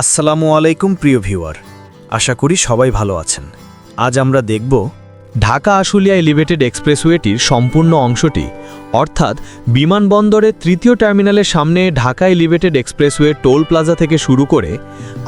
আসসালামু আলাইকুম, প্রিয় ভিউয়ার। আশা করি সবাই ভালো আছেন। আজ আমরা দেখব ঢাকা আশুলিয়া এলিভেটেড এক্সপ্রেসওয়েটির সম্পূর্ণ অংশটি, অর্থাৎ বিমানবন্দরের তৃতীয় টার্মিনালের সামনে Dhaka elevated expressway toll plaza থেকে শুরু করে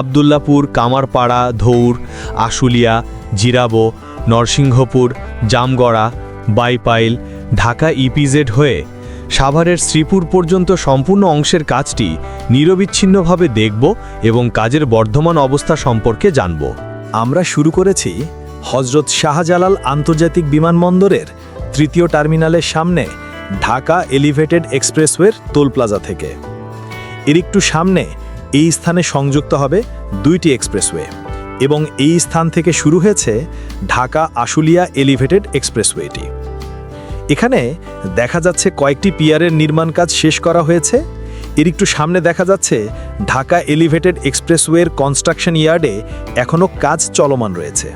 আবদুল্লাপুর, কামারপাড়া, ধৌর, আশুলিয়া, জিরাবো, নরসিংহপুর, জামগড়া, বাইপাইল, ঢাকা ইপিজেড হয়ে সাভারের শ্রীপুর পর্যন্ত সম্পূর্ণ অংশের কাজটি নিরবিচ্ছিন্নভাবে দেখব এবং কাজের বর্ধমান অবস্থা সম্পর্কে জানব। আমরা শুরু করেছি হজরত শাহজালাল আন্তর্জাতিক বিমানবন্দরের তৃতীয় টার্মিনালের সামনে ঢাকা এলিভেটেড এক্সপ্রেসওয়ের টোল প্লাজা থেকে। এর একটু সামনে এই স্থানে সংযুক্ত হবে দুইটি এক্সপ্রেসওয়ে এবং এই স্থান থেকে শুরু হয়েছে ঢাকা আশুলিয়া এলিভেটেড এক্সপ্রেসওয়েটি। এখানে দেখা যাচ্ছে কয়েকটি পিয়ারের নির্মাণ কাজ শেষ করা হয়েছে। এর একটু সামনে দেখা যাচ্ছে ঢাকা এলিভেটেড এক্সপ্রেসওয়ের কনস্ট্রাকশন ইয়ার্ডে এখনও কাজ চলমান রয়েছে।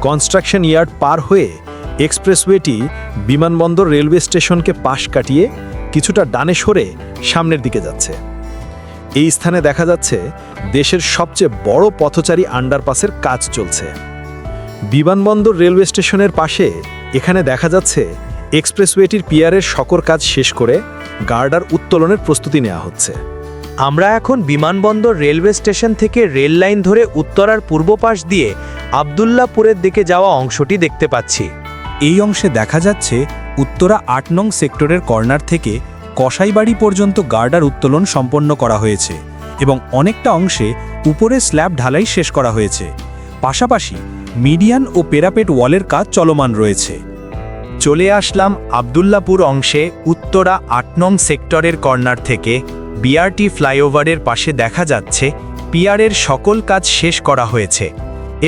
কনস্ট্রাকশন ইয়ার্ড পার হয়ে এক্সপ্রেসওয়েটি বিমানবন্দর রেলওয়ে স্টেশনকে পাশ কাটিয়ে কিছুটা ডানে সরে সামনের দিকে যাচ্ছে। এই স্থানে দেখা যাচ্ছে দেশের সবচেয়ে বড় পথচারী আন্ডারপাসের কাজ চলছে। বিমানবন্দর রেলওয়ে স্টেশনের পাশে এখানে দেখা যাচ্ছে এক্সপ্রেসওয়েটির পিয়ারের সকর কাজ শেষ করে গার্ডার উত্তোলনের প্রস্তুতি নেওয়া হচ্ছে। আমরা এখন বিমানবন্দর রেলওয়ে স্টেশন থেকে রেল লাইন ধরে উত্তরার পূর্ব পাশ দিয়ে আবদুল্লাপুরের দিকে যাওয়া অংশটি দেখতে পাচ্ছি। এই অংশে দেখা যাচ্ছে উত্তরা আট নং সেক্টরের কর্নার থেকে কসাইবাড়ি পর্যন্ত গার্ডার উত্তোলন সম্পন্ন করা হয়েছে এবং অনেকটা অংশে উপরে স্ল্যাব ঢালাই শেষ করা হয়েছে। পাশাপাশি মিডিয়ান ও পেরাপেট ওয়ালের কাজ চলমান রয়েছে। চলে আসলাম আবদুল্লাপুর অংশে উত্তরা আট নং সেক্টরের কর্নার থেকে। বিআরটি ফ্লাইওভারের পাশে দেখা যাচ্ছে পিয়ারের সকল কাজ শেষ করা হয়েছে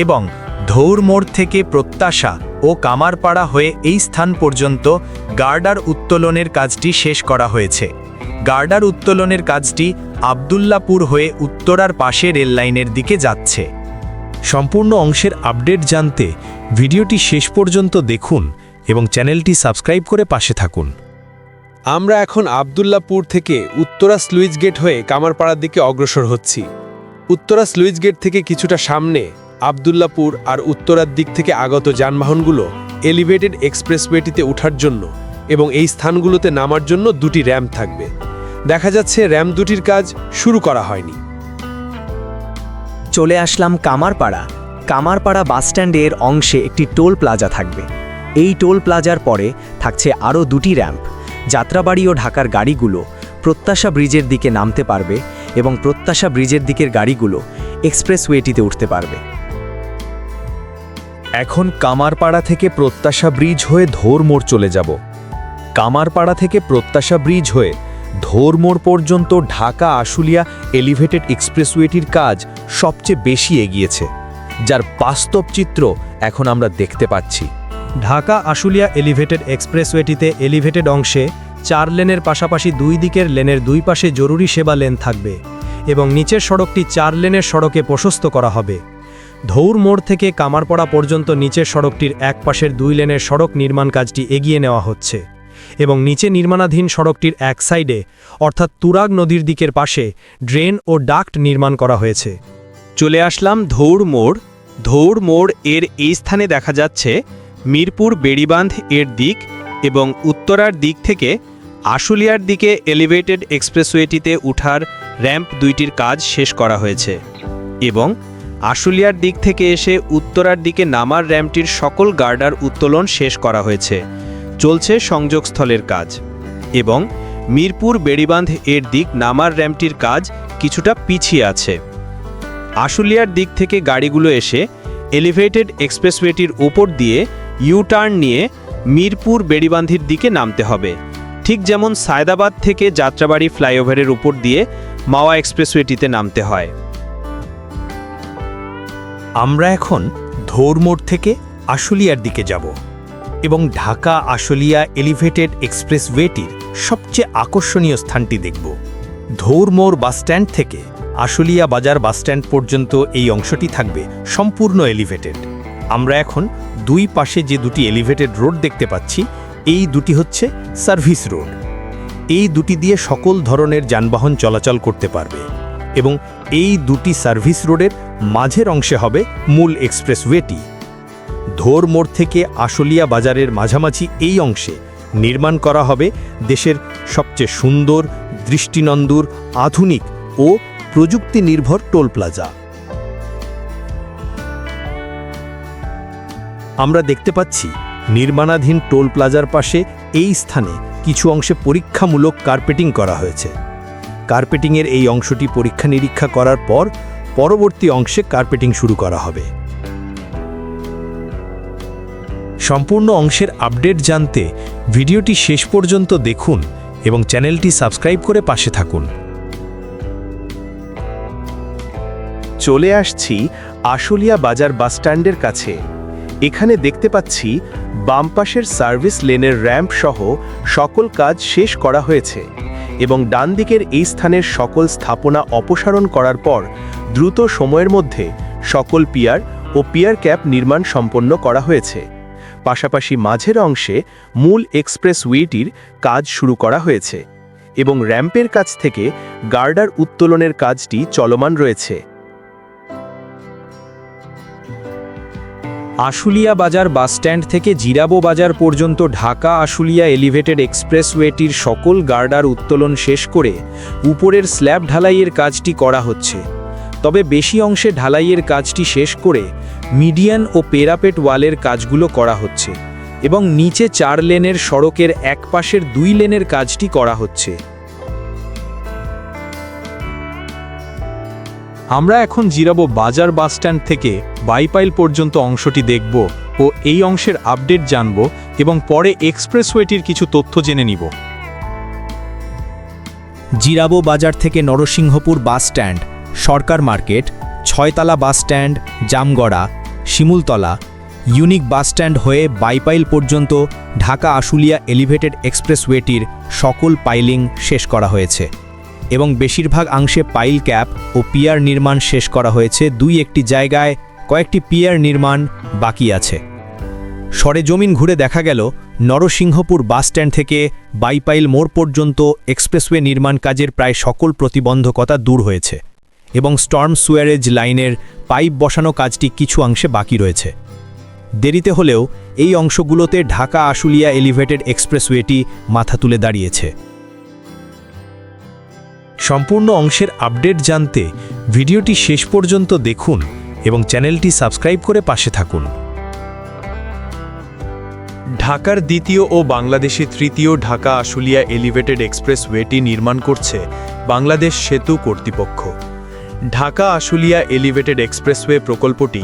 এবং ধৌর মোড় থেকে প্রত্যাশা ও কামারপাড়া হয়ে এই স্থান পর্যন্ত গার্ডার উত্তোলনের কাজটি শেষ করা হয়েছে। গার্ডার উত্তোলনের কাজটি আবদুল্লাপুর হয়ে উত্তরার পাশে রেললাইনের দিকে যাচ্ছে। সম্পূর্ণ অংশের আপডেট জানতে ভিডিওটি শেষ পর্যন্ত দেখুন। এবং চ্যানেলটি সাবস্ক্রাইব করে পাশে থাকুন। আমরা এখন আবদুল্লাপুর থেকে উত্তরা স্লুইস গেট হয়ে কামারপাড়ার দিকে অগ্রসর হচ্ছি। উত্তরা স্লুইস গেট থেকে কিছুটা সামনে আবদুল্লাপুর আর উত্তরার দিক থেকে আগত যানবাহনগুলো এলিভেটেড এক্সপ্রেসওয়েটিতে ওঠার জন্য এবং এই স্থানগুলোতে নামার জন্য দুটি র্যাম্প থাকবে। দেখা যাচ্ছে র্যাম্প দুটির কাজ শুরু করা হয়নি। চলে আসলাম কামারপাড়া। কামারপাড়া বাসস্ট্যান্ডের অংশে একটি টোল প্লাজা থাকবে। এই টোল প্লাজার পরে থাকছে আরও দুটি র্যাম্প। যাত্রাবাড়ি ও ঢাকার গাড়িগুলো প্রত্যাশা ব্রিজের দিকে নামতে পারবে এবং প্রত্যাশা ব্রিজের দিকের গাড়িগুলো এক্সপ্রেসওয়েটিতে উঠতে পারবে। এখন কামারপাড়া থেকে প্রত্যাশা ব্রিজ হয়ে ধোরমোড় চলে যাব। কামারপাড়া থেকে প্রত্যাশা ব্রিজ হয়ে ধোরমোড় পর্যন্ত ঢাকা আশুলিয়া এলিভেটেড এক্সপ্রেসওয়েটির কাজ সবচেয়ে বেশি এগিয়েছে, যার বাস্তব চিত্র এখন আমরা দেখতে পাচ্ছি। ঢাকা আশুলিয়া এলিভেটেড এক্সপ্রেসওয়েটিতে এলিভেটেড অংশে চার লেনের পাশাপাশি দুই দিকের লেনের দুই পাশে জরুরি সেবা লেন থাকবে এবং নিচের সড়কটি চার লেনের সড়কে প্রশস্ত করা হবে। ধৌর মোড় থেকে কামারপাড়া পর্যন্ত নিচের সড়কটির এক পাশের দুই লেনের সড়ক নির্মাণ কাজটি এগিয়ে নেওয়া হচ্ছে এবং নিচে নির্মাণাধীন সড়কটির এক সাইডে, অর্থাৎ তুরাগ নদীর দিকের পাশে, ড্রেন ও ডাক্ট নির্মাণ করা হয়েছে। চলে আসলাম ধৌর মোড়। ধৌর মোড় এর এই স্থানে দেখা যাচ্ছে মিরপুর বেড়িবাঁধ এর দিক এবং উত্তরার দিক থেকে আশুলিয়ার দিকে এলিভেটেড এক্সপ্রেসওয়েটিতে উঠার র্যাম্প দুইটির কাজ শেষ করা হয়েছে এবং আশুলিয়ার দিক থেকে এসে উত্তরার দিকে নামার র্যাম্পটির সকল গার্ডার উত্তোলন শেষ করা হয়েছে। চলছে সংযোগস্থলের কাজ এবং মিরপুর বেড়িবাঁধ এর দিক নামার র্যাম্পটির কাজ কিছুটা পিছিয়ে আছে। আশুলিয়ার দিক থেকে গাড়িগুলো এসে এলিভেটেড এক্সপ্রেসওয়েটির ওপর দিয়ে ইউ টার্ন নিয়ে মিরপুর বেড়িবান্ধির দিকে নামতে হবে। ঠিক যেমন সায়দাবাদ থেকে যাত্রাবাড়ি ফ্লাইওভারের উপর দিয়ে মাওয়া এক্সপ্রেসওয়েটিতে নামতে হয়। আমরা এখন ধৌরমোড় থেকে আশুলিয়ার দিকে যাব এবং ঢাকা আশুলিয়া এলিভেটেড এক্সপ্রেসওয়েটির সবচেয়ে আকর্ষণীয় স্থানটি দেখব। ধৌরমোড় বাসস্ট্যান্ড থেকে আশুলিয়া বাজার বাসস্ট্যান্ড পর্যন্ত এই অংশটি থাকবে সম্পূর্ণ এলিভেটেড। আমরা এখন দুই পাশে যে দুটি এলিভেটেড রোড দেখতে পাচ্ছি, এই দুটি হচ্ছে সার্ভিস রোড এই দুটি দিয়ে সকল ধরনের যানবাহন চলাচল করতে পারবে এবং এই দুটি সার্ভিস রোডের মাঝের অংশে হবে মূল এক্সপ্রেসওয়েটি ধোর মোড় থেকে আশুলিয়া বাজারের মাঝামাঝি এই অংশে নির্মাণ করা হবে দেশের সবচেয়ে সুন্দর, দৃষ্টিনন্দর, আধুনিক ও প্রযুক্তি নির্ভর টোল প্লাজা। আমরা দেখতে পাচ্ছি নির্মাণাধীন টোল প্লাজার পাশে এই স্থানে কিছু অংশে পরীক্ষামূলক কার্পেটিং করা হয়েছে। কার্পেটিংয়ের এই অংশটি পরীক্ষা নিরীক্ষা করার পর পরবর্তী অংশে কার্পেটিং শুরু করা হবে। সম্পূর্ণ অংশের আপডেট জানতে ভিডিওটি শেষ পর্যন্ত দেখুন এবং চ্যানেলটি সাবস্ক্রাইব করে পাশে থাকুন। চলে আসছি আশুলিয়া বাজার বাসস্ট্যান্ডের কাছে। এখানে দেখতে পাচ্ছি বাম পাশের সার্ভিস লেনের র্যাম্প সহ সকল কাজ শেষ করা হয়েছে এবং ডান দিকের এই স্থানের সকল স্থাপনা অপসারণ করার পর দ্রুত সময়ের মধ্যে সকল পিয়ার ও পিয়ার ক্যাপ নির্মাণ সম্পন্ন করা হয়েছে। পাশাপাশি মাঝের অংশে মূল এক্সপ্রেস ওয়েটির কাজ শুরু করা হয়েছে এবং র্যাম্পের কাছ থেকে গার্ডার উত্তোলনের কাজটি চলমান রয়েছে। আশুলিয়া বাজার বাসস্ট্যান্ড থেকে জিরাবো বাজার পর্যন্ত ঢাকা আশুলিয়া এলিভেটেড এক্সপ্রেসওয়েটির সকল গার্ডার উত্তোলন শেষ করে উপরের স্ল্যাব ঢালাইয়ের কাজটি করা হচ্ছে। তবে বেশি অংশে ঢালাইয়ের কাজটি শেষ করে মিডিয়ান ও পেরাপেট ওয়ালের কাজগুলো করা হচ্ছে এবং নিচে চার লেনের সড়কের এক পাশের দুই লেনের কাজটি করা হচ্ছে। আমরা এখন জিরাবো বাজার বাসস্ট্যান্ড থেকে বাইপাইল পর্যন্ত অংশটি দেখব ও এই অংশের আপডেট জানব এবং পরে এক্সপ্রেসওয়েটির কিছু তথ্য জেনে নিব। জিরাবো বাজার থেকে Narsinghpur bus stand Sarkar market, ছয়তলা bus stand Jamgora, Shimultala, unique bus stand হয়ে বাইপাইল পর্যন্ত ঢাকা আশুলিয়া এলিভেটেড এক্সপ্রেসওয়েটির সকল পাইলিং শেষ করা হয়েছে। এবং বেশিরভাগ অংশে পাইল ক্যাপ ও পিয়ার নির্মাণ শেষ করা হয়েছে। দুই একটি জায়গায় কয়েকটি পিয়ার নির্মাণ বাকি আছে। সরেজমিন ঘুরে দেখা গেল, নরসিংহপুর বাসস্ট্যান্ড থেকে বাইপাইল মোড় পর্যন্ত এক্সপ্রেসওয়ে নির্মাণ কাজের প্রায় সকল প্রতিবন্ধকতা দূর হয়েছে এবং স্টর্ম সুয়ারেজ লাইনের পাইপ বসানো কাজটি কিছু অংশে বাকি রয়েছে। দেরিতে হলেও এই অংশগুলোতে ঢাকা আশুলিয়া এলিভেটেড এক্সপ্রেসওয়েটি মাথা তুলে দাঁড়িয়েছে। সম্পূর্ণ অংশের আপডেট জানতে ভিডিওটি শেষ পর্যন্ত দেখুন এবং চ্যানেলটি সাবস্ক্রাইব করে পাশে থাকুন। ঢাকার দ্বিতীয় ও বাংলাদেশি তৃতীয় ঢাকা আশুলিয়া এলিভেটেড এক্সপ্রেসওয়েটি নির্মাণ করছে বাংলাদেশ সেতু কর্তৃপক্ষ। ঢাকা আশুলিয়া এলিভেটেড এক্সপ্রেসওয়ে প্রকল্পটি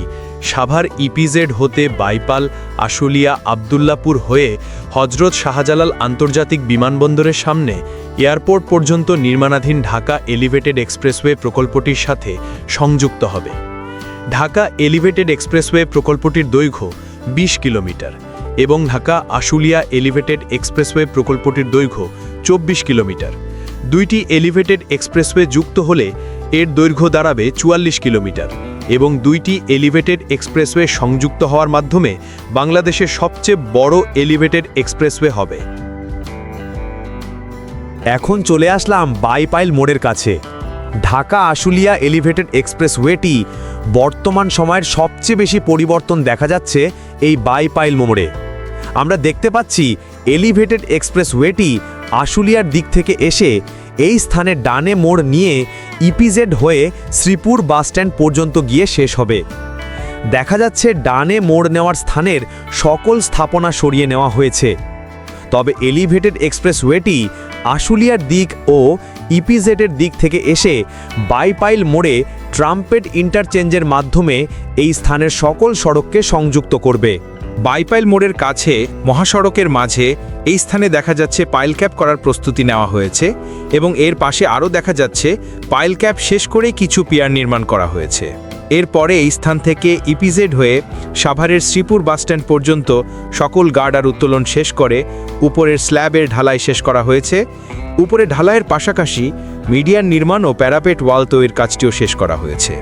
সাভার ইপিজেড হতে বাইপাল, আশুলিয়া, আবদুল্লাপুর হয়ে হজরত শাহজালাল আন্তর্জাতিক বিমানবন্দরের সামনে এয়ারপোর্ট পর্যন্ত নির্মাণাধীন ঢাকা এলিভেটেড এক্সপ্রেসওয়ে প্রকল্পটির সাথে সংযুক্ত হবে। ঢাকা এলিভেটেড এক্সপ্রেসওয়ে প্রকল্পটির দৈর্ঘ্য ২০ কিলোমিটার এবং ঢাকা আশুলিয়া এলিভেটেড এক্সপ্রেসওয়ে প্রকল্পটির দৈর্ঘ্য চব্বিশ কিলোমিটার। দুইটি এলিভেটেড এক্সপ্রেসওয়ে যুক্ত হলে এর দৈর্ঘ্য দাঁড়াবে চুয়াল্লিশ কিলোমিটার। এবং দুইটি এলিভেটেড এক্সপ্রেসওয়ে সংযুক্ত হওয়ার মাধ্যমে বাংলাদেশের সবচেয়ে বড় এলিভেটেড এক্সপ্রেসওয়ে হবে। এখন চলে আসলাম বাইপাইল মোড়ের কাছে। ঢাকা আশুলিয়া এলিভেটেড এক্সপ্রেসওয়েটি বর্তমান সময়ের সবচেয়ে বেশি পরিবর্তন দেখা যাচ্ছে এই বাইপাইল মোড়ে। আমরা দেখতে পাচ্ছি এলিভেটেড এক্সপ্রেসওয়েটি আশুলিয়ার দিক থেকে এসে এই স্থানে ডানে মোড় নিয়ে ইপিজেড হয়ে শ্রীপুর বাসস্ট্যান্ড পর্যন্ত গিয়ে শেষ হবে। দেখা যাচ্ছে ডানে মোড় নেওয়ার স্থানের সকল স্থাপনা সরিয়ে নেওয়া হয়েছে। তবে এলিভেটেড এক্সপ্রেসওয়েটি আশুলিয়ার দিক ও ইপিজেডের দিক থেকে এসে বাইপাইল মোড়ে ট্রাম্পেট ইন্টারচেঞ্জের মাধ্যমে এই স্থানের সকল সড়ককে সংযুক্ত করবে। বাইপাইল মোড়ের কাছে মহাসড়কের মাঝে এই স্থানে দেখা যাচ্ছে পাইল ক্যাপ করার প্রস্তুতি নেওয়া হয়েছে এবং এর পাশে আরও দেখা যাচ্ছে পাইল ক্যাপ শেষ করে কিছু পিয়ার নির্মাণ করা হয়েছে। এরপরে এই স্থান থেকে ইপিজেড হয়ে সাভারের শ্রীপুর বাসস্ট্যান্ড পর্যন্ত সকল গার্ডার উত্তোলন শেষ করে উপরের স্ল্যাবের ঢালাই শেষ করা হয়েছে। উপরে ঢালাইয়ের পাশাপাশি মিডিয়ার নির্মাণ ও প্যারাপেট ওয়াল তৈরির কাজটিও শেষ করা হয়েছে।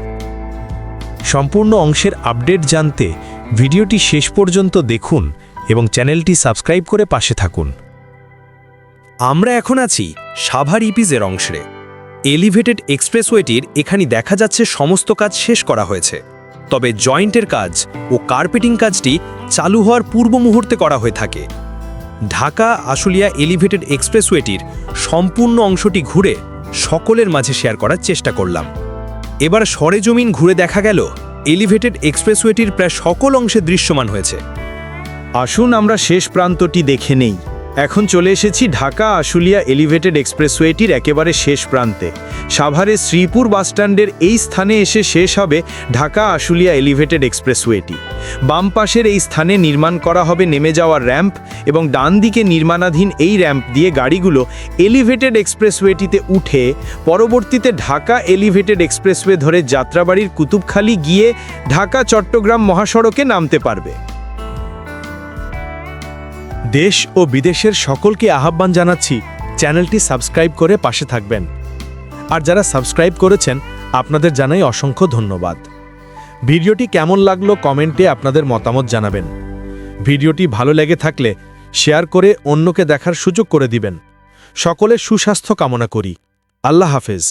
সম্পূর্ণ অংশের আপডেট জানতে ভিডিওটি শেষ পর্যন্ত দেখুন এবং চ্যানেলটি সাবস্ক্রাইব করে পাশে থাকুন। আমরা এখন আছি সাভার ইপিজের অংশে। এলিভেটেড এক্সপ্রেসওয়েটির এখানে দেখা যাচ্ছে সমস্ত কাজ শেষ করা হয়েছে। তবে জয়েন্টের কাজ ও কার্পেটিং কাজটি চালু হওয়ার পূর্ব মুহূর্তে করা হয়ে থাকে। ঢাকা, আশুলিয়া এলিভেটেড এক্সপ্রেসওয়েটির সম্পূর্ণ অংশটি ঘুরে সকলের মাঝে শেয়ার করার চেষ্টা করলাম। এবার সরেজমিন ঘুরে দেখা গেল এলিভেটেড এক্সপ্রেসওয়েটির প্রায় সকল অংশে দৃশ্যমান হয়েছে। আসুন আমরা শেষ প্রান্তটি দেখে নেই। এখন চলে এসেছি ঢাকা আশুলিয়া এলিভেটেড এক্সপ্রেসওয়েটির একেবারে শেষ প্রান্তে। সাভারের শ্রীপুর বাসস্ট্যান্ডের এই স্থানে এসে শেষ হবে ঢাকা আশুলিয়া এলিভেটেড এক্সপ্রেসওয়েটি। বাম পাশের এই স্থানে নির্মাণ করা হবে নেমে যাওয়ার র্যাম্প এবং ডান দিকে নির্মাণাধীন এই র্যাম্প দিয়ে গাড়িগুলো এলিভেটেড এক্সপ্রেসওয়েটিতে উঠে পরবর্তীতে ঢাকা এলিভেটেড এক্সপ্রেসওয়ে ধরে যাত্রাবাড়ির কুতুবখালি গিয়ে ঢাকা চট্টগ্রাম মহাসড়কে নামতে পারবে। দেশ ও বিদেশের সকলকে আহ্বান জানাচ্ছি, চ্যানেলটি সাবস্ক্রাইব করে পাশে থাকবেন। আর যারা সাবস্ক্রাইব করেছেন, আপনাদের জানাই অসংখ্য ধন্যবাদ। ভিডিওটি কেমন লাগল কমেন্টে আপনাদের মতামত জানাবেন। ভিডিওটি ভালো লেগে থাকলে শেয়ার করে অন্যকে দেখার সুযোগ করে দিবেন। সকলের সুস্বাস্থ্য কামনা করি। আল্লাহ হাফেজ।